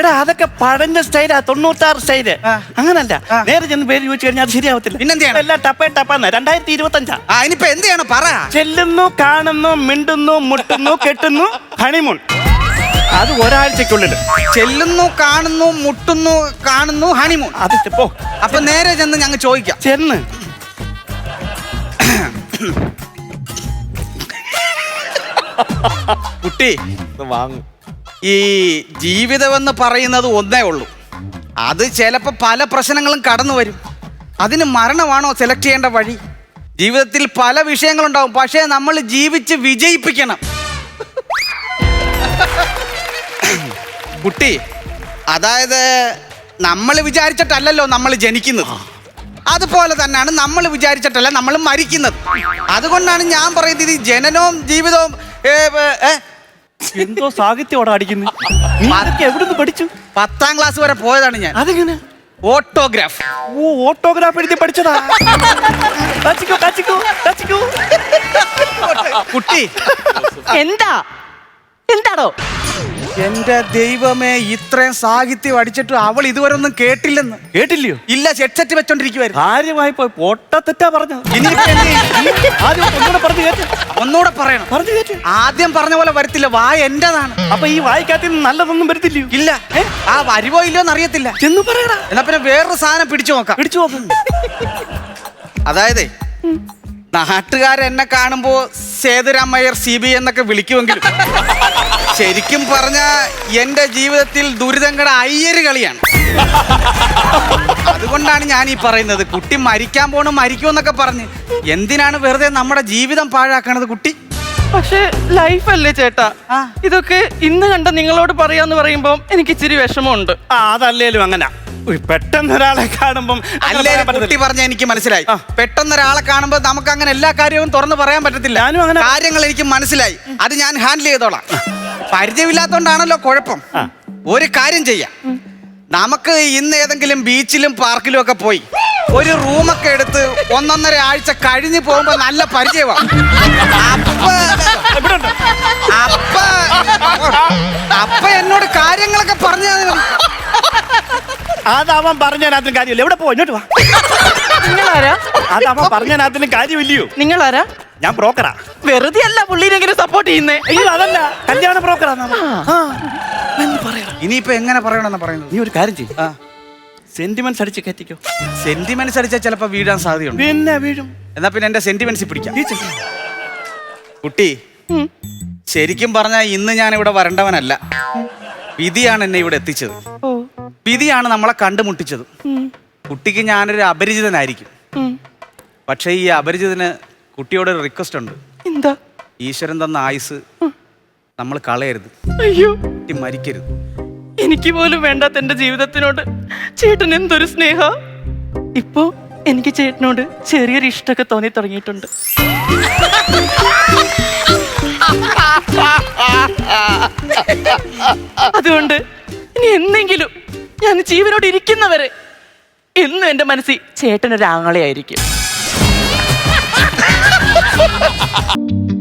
എടാ അതൊക്കെ പഴഞ്ഞ സ്റ്റൈലാ തൊണ്ണൂറ്റാറ് സ്റ്റൈൽ അങ്ങനല്ല. നേരെ ചെന്ന് പേര് ചോദിച്ചു കഴിഞ്ഞാൽ അത് ശരിയാവത്തില്ല. പിന്നെന്താ? എല്ലാം ടപ്പേ ടപ്പാന്ന്. രണ്ടായിരത്തി ഇരുപത്തി അഞ്ചാ ആ ഇനിയിപ്പോ എന്ത് ചെയ്യണം പറ. ചെല്ലുന്നു കാണുന്നു മിണ്ടുന്നു മുട്ടുന്നു കെട്ടുന്നു ഹണിമൂൺ അത് ഒരാഴ്ചക്കുള്ളിൽ ചെല്ലുന്നു കാണുന്നു മുട്ടുന്നു കാണുന്നു ഹണിമൂൺ അത് പോ. അപ്പൊ നേരെ ചെന്ന് ഞങ്ങൾ ചോദിക്കാം. ചെന്ന്. കുട്ടി. വാങ്ങും. ഈ ജീവിതമെന്ന് പറയുന്നത് ഒന്നേ ഉള്ളൂ. അത് ചിലപ്പോൾ പല പ്രശ്നങ്ങളും കടന്നു വരും. അതിന് മരണമാണോ സെലക്ട് ചെയ്യേണ്ട വഴി? ജീവിതത്തിൽ പല വിഷയങ്ങളുണ്ടാവും. പക്ഷേ നമ്മൾ ജീവിച്ച് വിജയിപ്പിക്കണം. കുട്ടി അതായത് നമ്മൾ വിചാരിച്ചിട്ടല്ലല്ലോ നമ്മൾ ജനിക്കുന്നത്. അതുപോലെ തന്നെയാണ് നമ്മൾ വിചാരിച്ചിട്ടല്ല നമ്മൾ മരിക്കുന്നത്. അതുകൊണ്ടാണ് ഞാൻ പറയുന്നത് ജനനവും ജീവിതവും എന്തോ സാഹിത്യോടെ അടിക്കുന്നു. നീ ഇതൊക്കെ എവിടുന്ന് പഠിച്ചു? പത്താം ക്ലാസ് വരെ പോയതാണ് ഞാൻ. അതെങ്ങനെ? ഓട്ടോഗ്രാഫ്. ഓ ഓട്ടോഗ്രാഫ് എഴുതി പഠിച്ചതാ. ടച്ചിക്കോ ടച്ചിക്കോ ടച്ചിക്കോ കുട്ടി. എന്താ? എന്താണോ എന്റെ ദൈവമേ ഇത്രയും സാഹിത്യം അടിച്ചിട്ട് അവൾ ഇതുവരെ ഒന്നും കേട്ടില്ലെന്ന്. കേട്ടില്ലയോ? ഇല്ല ഹെഡ്സെറ്റ് വെച്ചോണ്ടിരിക്കുവായിരുന്നു. കാര്യമായി പോയി പൊട്ടത്തെറ്റാ പറഞ്ഞത്. ഇനിയിപ്പോ എന്ത് ചെയ്യും? ആദ്യം ഒന്നുകൂടെ പറഞ്ഞു കേട്ട്. ഒന്നുകൂടെ പറയണം. പറഞ്ഞു കേട്ട്. ആദ്യം പറഞ്ഞ പോലെ വരത്തില്ല വായ എന്റേതാണ്. അപ്പൊ ഈ വായിക്കാത്ത നല്ലതൊന്നും വരുത്തില്ലയോ? ഇല്ല. ആ വരുവോ ഇല്ലയോ എന്നറിയത്തില്ല. ചെന്ന് പറയടാ. എന്നാ പിന്നെ വേറൊരു സാധനം പിടിച്ചു നോക്കാം. പിടിച്ചു നോക്ക്. അതായത് നാട്ടുകാരെന്നെ കാണുമ്പോ സേതുരാമയ്യർ സി ബി എന്നൊക്കെ വിളിക്കുമെങ്കിലും ശരിക്കും പറഞ്ഞ എന്റെ ജീവിതത്തിൽ ദുരിതങ്ങളുടെ അയ്യര് കളിയാണ്. അതുകൊണ്ടാണ് ഞാൻ ഈ പറയുന്നത്. കുട്ടി മരിക്കാൻ പോണു മരിക്കുമെന്നൊക്കെ പറഞ്ഞ്. എന്തിനാണ് വെറുതെ നമ്മുടെ ജീവിതം പാഴാക്കണത് കുട്ടി? പക്ഷെ ലൈഫല്ലേ ചേട്ടാ. ഇതൊക്കെ ഇന്ന് കണ്ട നിങ്ങളോട് പറയാന്ന് പറയുമ്പോ എനിക്ക് ഇച്ചിരി വിഷമമുണ്ട്. ആ അതല്ലേലും അങ്ങനെ. പെട്ടെന്ന് ഒരാളെ കാണുമ്പം അങ്ങനെ അല്ലേ കുട്ടി പറഞ്ഞ എനിക്ക് മനസ്സിലായി. പെട്ടെന്ന് ഒരാളെ കാണുമ്പോൾ നമുക്ക് അങ്ങനെ എല്ലാ കാര്യവും തുറന്ന് പറയാൻ പറ്റത്തില്ല. ഞാനും അങ്ങനെ- കാര്യങ്ങൾ എനിക്ക് മനസ്സിലായി. അത് ഞാൻ ഹാൻഡിൽ ചെയ്തോളാം. പരിചയമില്ലാത്തോണ്ടാണല്ലോ കുഴപ്പം. ഒരു കാര്യം ചെയ്യാം. നമുക്ക് ഇന്ന് ഏതെങ്കിലും ബീച്ചിലും പാർക്കിലും ഒക്കെ പോയി ഒരു റൂമൊക്കെ എടുത്ത് ഒന്നൊന്നര ആഴ്ച കഴിഞ്ഞു പോകുമ്പോ നല്ല പരിചയമാണ് അപ്പ അപ്പ അപ്പ എന്നോട് കാര്യങ്ങളൊക്കെ പറഞ്ഞു. അതവൻ പറഞ്ഞതിനകത്തിന് കാര്യമില്ല. എവിടെ പോ ഇങ്ങോട്ട് വാ. നിങ്ങളാരാ? അതവൻ പറഞ്ഞതിനകത്തിനും കാര്യമില്ലയോ? നിങ്ങളാരാ? ഞാൻ ബ്രോക്കറാ. വെറുതെ അല്ല പുള്ളിനെങ്ങനെ സപ്പോർട്ട് ചെയ്യുന്നേ. അയ്യോ അതല്ല. കല്യാണ ബ്രോക്കറാ ഇനിയിപ്പോ എങ്ങനെ പറയണമെന്ന് പറയുന്നത്? നീ ഒരു കാര്യം ചെയ്യും. സെന്റിമെന്റ്സ് അടിച്ച് കയറ്റിക്കോ. സെന്റിമെന്റ്സ് അടിച്ചാൽ ചിലപ്പോ വീഴാൻ സാധ്യതയുണ്ട്. പിന്നെ വീഴും. എന്നാ പിന്നെ എന്റെ സെന്റിമെന്റ്സ് പിടിക്കാം. കുട്ടി ശരിക്കും പറഞ്ഞാൽ ഇന്ന് ഞാൻ ഇവിടെ വരണ്ടവനല്ല. വിധിയാണ് എന്നെ ഇവിടെ എത്തിച്ചത്. ഓ. വിധിയാണ് നമ്മളെ കണ്ടുമുട്ടിച്ചത്. കുട്ടിക്ക് ഞാനൊരു അപരിചിതനായിരിക്കും. പക്ഷേ ഈ അപരിചിതന് കുട്ടിയോട് ഒരു റിക്വസ്റ്റ് ഉണ്ട്. എന്താ? ഈശ്വരൻ തന്ന ആയുസ് നമ്മൾ കളയരുത്. അയ്യോ. കുട്ടി മരിക്കരുത്. എനിക്ക് പോലും വേണ്ടാത്ത എന്റെ ജീവിതത്തിനോട് ചേട്ടൻ എന്തൊരു സ്നേഹ? ഇപ്പോ എനിക്ക് ചേട്ടനോട് ചെറിയൊരു ഇഷ്ടമൊക്കെ തോന്നി തുടങ്ങിയിട്ടുണ്ട്. അതുകൊണ്ട് ഇനി എന്തെങ്കിലും ഞാൻ ജീവനോട് ഇരിക്കുന്നവരെ. ഇന്നും എന്റെ മനസ്സിൽ ചേട്ടനൊരു ആങ്ങളെയായിരിക്കും